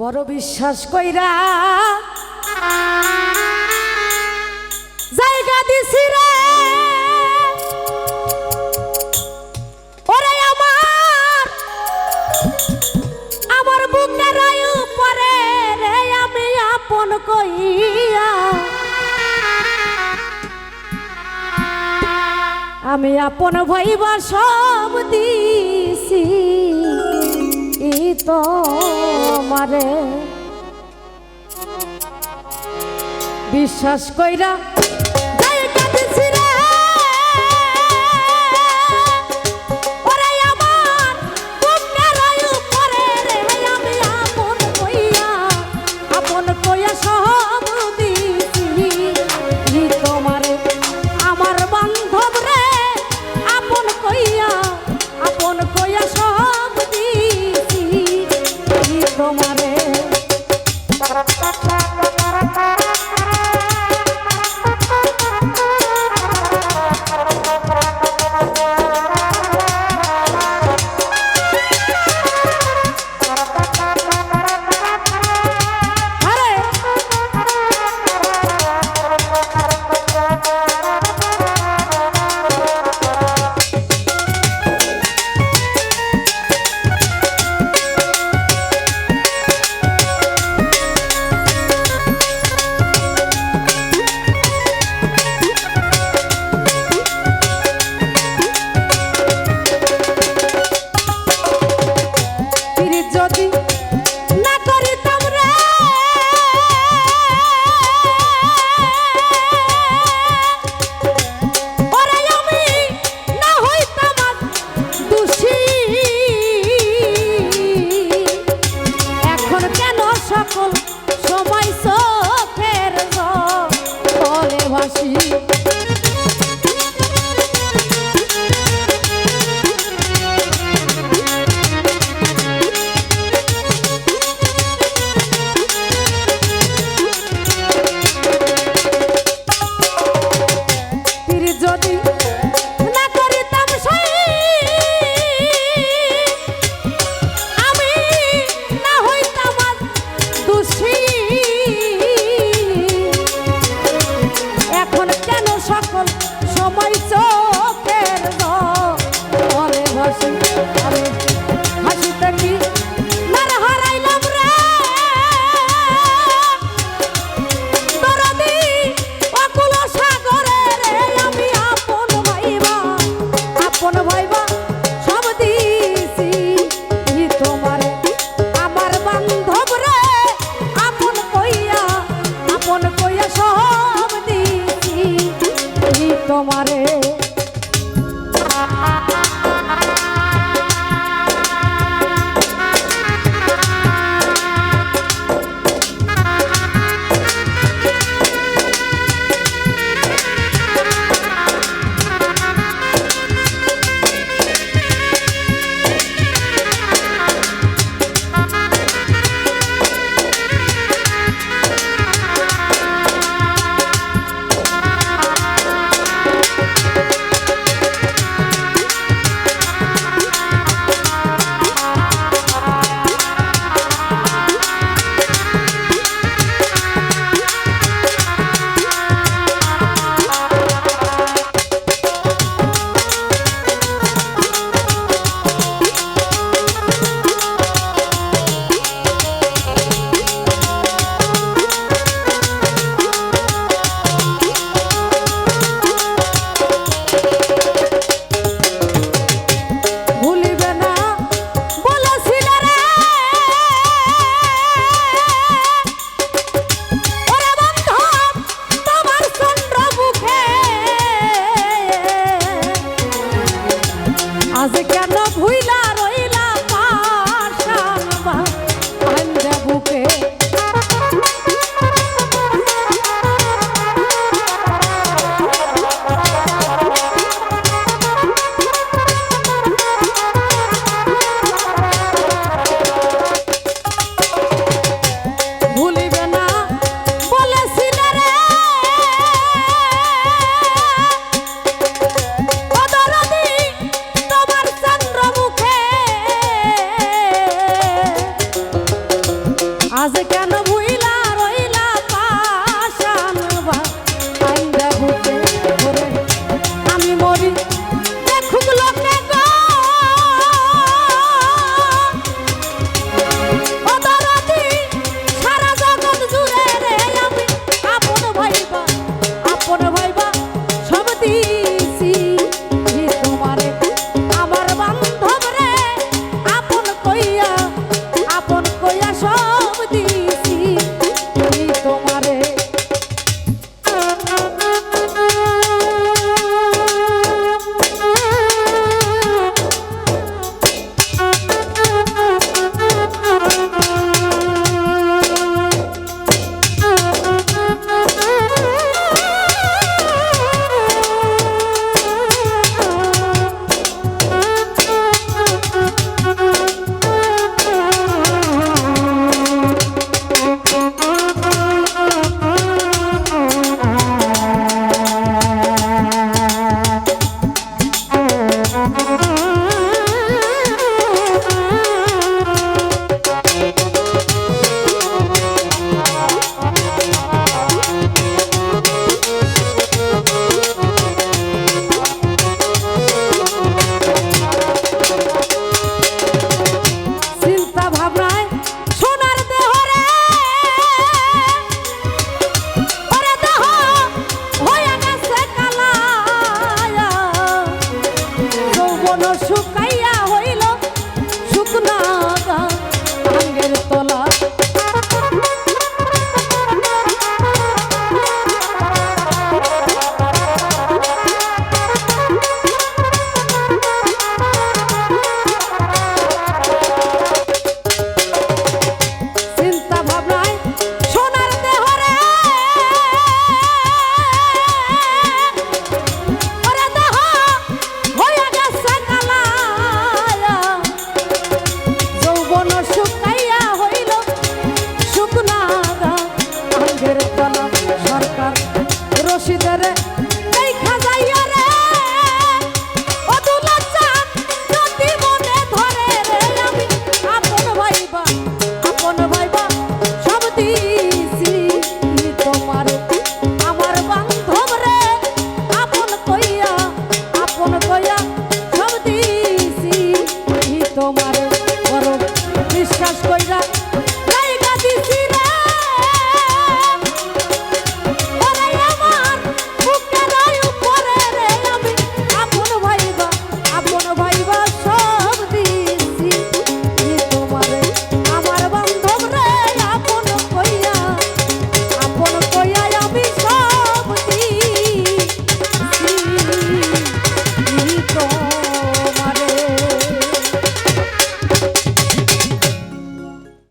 বড় বিশ্বাস কইরা জায়গা দিছি রে। ওরে আমার আমার বুকের উপরে রে, আমি আপন কইয়া। আমি আপন ভাইবা সব দিছি। তোমারে। বিশ্বাস কইরা assim সকল সময় চল। amaré. Francisco.